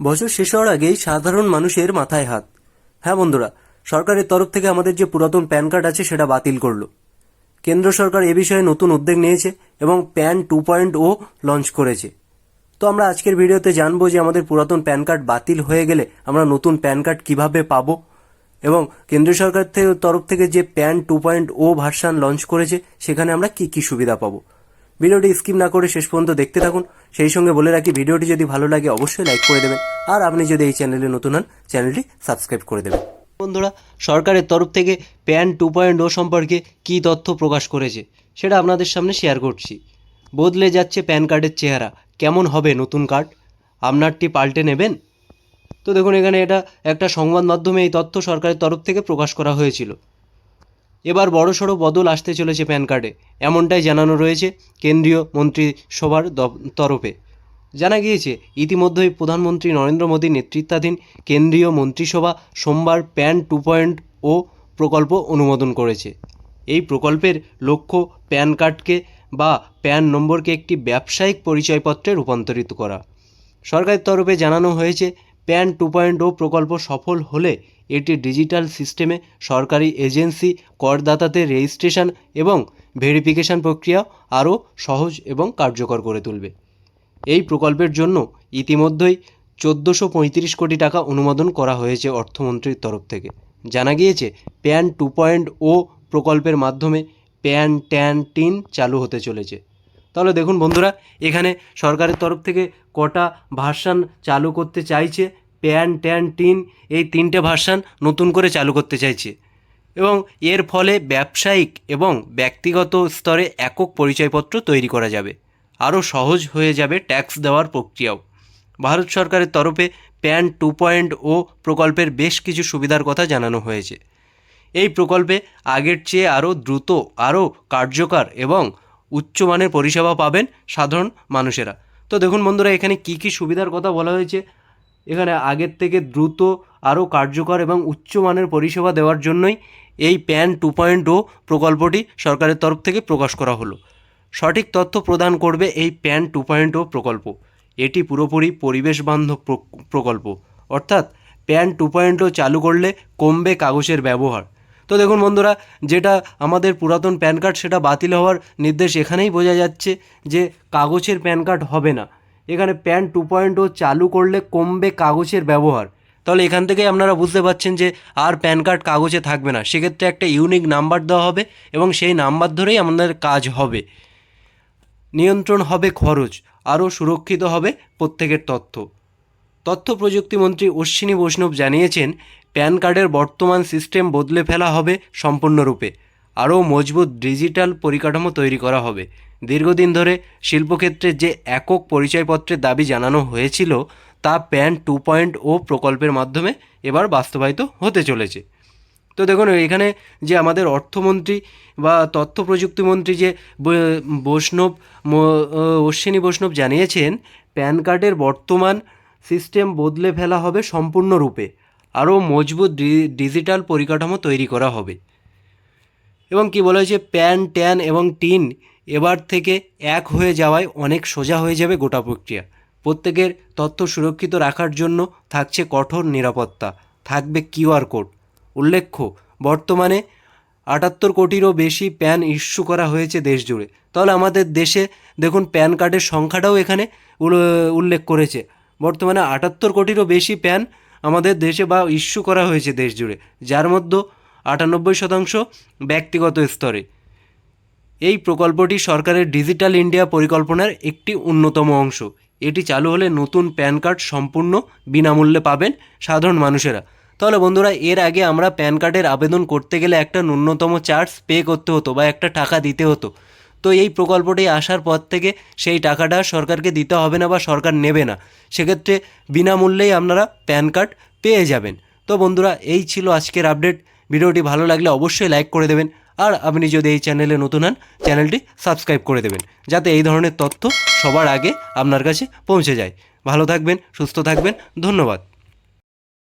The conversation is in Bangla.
বছর শেষ হওয়ার আগেই সাধারণ মানুষের মাথায় হাত। হ্যাঁ বন্ধুরা, সরকারের তরফ থেকে আমাদের যে পুরাতন প্যান কার্ড আছে সেটা বাতিল করল। কেন্দ্র সরকার এ বিষয়ে নতুন উদ্যোগ নিয়েছে এবং PAN two point O launch করেছে। তো আমরা আজকের ভিডিওতে জানব যে আমাদের পুরাতন প্যান কার্ড বাতিল হয়ে গেলে আমরা নতুন প্যান কার্ড কীভাবে পাবো এবং কেন্দ্র সরকার তরফ থেকে যে PAN two point O version launch করেছে, সেখানে আমরা কি কি সুবিধা পাবো। ভিডিওটি স্কিপ না করে শেষ পর্যন্ত দেখতে থাকুন। সেই সঙ্গে বলে রাখি, ভিডিওটি যদি ভালো লাগে অবশ্যই লাইক করে দেবেন। আর আপনি যদি এই চ্যানেলে নতুন হন, চ্যানেলটি সাবস্ক্রাইব করে দেবেন। বন্ধুরা, সরকারের তরফ থেকে প্যান টু পয়েন্ট ও সম্পর্কে কী তথ্য প্রকাশ করেছে, সেটা আপনাদের সামনে শেয়ার করছি। বদলে যাচ্ছে প্যান কার্ডের চেহারা। কেমন হবে নতুন কার্ড আপনারটি পাল্টে নেবেন? তো দেখুন, এখানে এটা একটা সংবাদ মাধ্যমে এই তথ্য সরকারের তরফ থেকে প্রকাশ করা হয়েছিল। এবার বড়সড় বদল আসতে চলেছে প্যান কার্ডে। এমনটাই জানানো রয়েছে কেন্দ্রীয় মন্ত্রিসভার তরফে। জানা গিয়েছে, ইতিমধ্যেই প্রধানমন্ত্রী নরেন্দ্র মোদীর নেতৃত্বাধীন কেন্দ্রীয় মন্ত্রিসভা সোমবার প্যান টু পয়েন্ট ও প্রকল্প অনুমোদন করেছে। এই প্রকল্পের লক্ষ্য প্যান কার্ডকে বা প্যান নম্বরকে একটি ব্যবসায়িক পরিচয়পত্রে রূপান্তরিত করা। সরকারের তরফে জানানো হয়েছে প্যান টু পয়েন্ট ও প্রকল্প সফল হলে এটি ডিজিটাল সিস্টেমে সরকারি এজেন্সি, করদাতাদের রেজিস্ট্রেশন এবং ভেরিফিকেশন প্রক্রিয়া আরও সহজ এবং কার্যকর করে তুলবে। এই প্রকল্পের জন্য ইতিমধ্যেই চোদ্দোশো পঁয়ত্রিশ কোটি টাকা অনুমোদন করা হয়েছে অর্থমন্ত্রীর তরফ থেকে। জানা গিয়েছে, প্যান টু পয়েন্ট ও প্রকল্পের মাধ্যমে প্যান ট্যান টিন চালু হতে চলেছে। তাহলে দেখুন বন্ধুরা, এখানে সরকারের তরফ থেকে কটা ভার্সান চালু করতে চাইছে, প্যান, ট্যান, টিন, এই তিনটে ভার্সান নতুন করে চালু করতে চাইছে। এবং এর ফলে ব্যবসায়িক এবং ব্যক্তিগত স্তরে একক পরিচয়পত্র তৈরি করা যাবে। আরও সহজ হয়ে যাবে ট্যাক্স দেওয়ার প্রক্রিয়াও। ভারত সরকারের তরফে প্যান টু পয়েন্ট ও প্রকল্পের বেশ কিছু সুবিধার কথা জানানো হয়েছে। এই প্রকল্পে আগের চেয়ে আরও দ্রুত, আরও কার্যকর এবং উচ্চমানের পরিষেবা পাবেন সাধারণ মানুষেরা। তো দেখুন বন্ধুরা, এখানে কি কি সুবিধার কথা বলা হয়েছে। এখানে আগের থেকে দ্রুত, আরও কার্যকর এবং উচ্চমানের পরিষেবা দেওয়ার জন্যই এই প্যান টু পয়েন্ট ও প্রকল্পটি সরকারের তরফ থেকে প্রকাশ করা হলো। সঠিক তথ্য প্রদান করবে এই প্যান টু পয়েন্ট ও প্রকল্প। এটি পুরোপুরি পরিবেশ বান্ধব প্রকল্প। অর্থাৎ প্যান টু পয়েন্ট ও চালু করলে কমবে কাগজের ব্যবহার। তো দেখুন বন্ধুরা, যেটা আমাদের পুরাতন প্যান কার্ড, সেটা বাতিল হওয়ার নির্দেশ এখানেই বোঝা যাচ্ছে যে কাগজের প্যান কার্ড হবে না। এখানে প্যান টু পয়েন্ট ও চালু করলে কমবে কাগজের ব্যবহার। তাহলে এখান থেকেই আপনারা বুঝতে পারছেন যে আর প্যান কার্ড কাগজে থাকবে না। সেক্ষেত্রে একটা ইউনিক নাম্বার দেওয়া হবে এবং সেই নাম্বার ধরেই আমাদের কাজ হবে। নিয়ন্ত্রণ হবে খরচ, আরও সুরক্ষিত হবে প্রত্যেকের তথ্য। তথ্য প্রযুক্তি মন্ত্রী অশ্বিনী বৈষ্ণব জানিয়েছেন, প্যান কার্ডের বর্তমান সিস্টেম বদলে ফেলা হবে সম্পূর্ণরূপে। আরও মজবুত ডিজিটাল পরিকাঠামো তৈরি করা হবে। দীর্ঘদিন ধরে শিল্পক্ষেত্রে যে একক পরিচয়পত্রের দাবি জানানো হয়েছিল, তা প্যান টু পয়েন্ট ও প্রকল্পের মাধ্যমে এবার বাস্তবায়িত হতে চলেছে। তো দেখুন, এখানে যে আমাদের অর্থমন্ত্রী বা তথ্য প্রযুক্তি মন্ত্রী যে বৈষ্ণব অশ্বিনী বৈষ্ণব জানিয়েছেন, প্যান কার্ডের বর্তমান সিস্টেম বদলে ফেলা হবে সম্পূর্ণরূপে। আরও মজবুত ডিজিটাল পরিকাঠামো তৈরি করা হবে। এবং কি বলা হয়েছে, প্যান, ট্যান এবং টিন এবার থেকে এক হয়ে যাওয়ায় অনেক সোজা হয়ে যাবে গোটা প্রক্রিয়া। প্রত্যেকের তথ্য সুরক্ষিত রাখার জন্য থাকছে কঠোর নিরাপত্তা। থাকবে কিউআর কোড। উল্লেখ্য, বর্তমানে আটাত্তর কোটিরও বেশি প্যান ইস্যু করা হয়েছে দেশ জুড়ে তাহলে আমাদের দেশে দেখুন, প্যান কার্ডের সংখ্যাটাও এখানে উল্লেখ করেছে। বর্তমানে আটাত্তর কোটিরও বেশি প্যান আমাদের দেশে বা ইস্যু করা হয়েছে দেশ জুড়ে যার মধ্যে আটানব্বই শতাংশ ব্যক্তিগত স্তরে। এই প্রকল্পটি সরকারের ডিজিটাল ইন্ডিয়া পরিকল্পনার একটি অন্যতম অংশ। এটি চালু হলে নতুন প্যান কার্ড সম্পূর্ণ বিনামূল্যে পাবেন সাধারণ মানুষেরা। তাহলে বন্ধুরা, এর আগে আমরা প্যান কার্ডের আবেদন করতে গেলে একটা ন্যূনতম চার্জ পে করতে হতো বা একটা টাকা দিতে হতো। তো এই প্রকল্পটি আসার পর থেকে সেই টাকাটা সরকারকে দিতে হবে না বা সরকার নেবে না। সেক্ষেত্রে বিনামূল্যেই আপনারা প্যান কার্ড পেয়ে যাবেন। তো বন্ধুরা, এই ছিল আজকের আপডেট। ভিডিওটি ভালো লাগলে অবশ্যই লাইক করে দেবেন। আর আপনি যদি এই চ্যানেলে নতুন হন, চ্যানেলটি সাবস্ক্রাইব করে দেবেন। যাতে এই ধরনের তথ্য সবার আগে আপনার কাছে পৌঁছে যায়। ভালো থাকবেন, সুস্থ থাকবেন। ধন্যবাদ।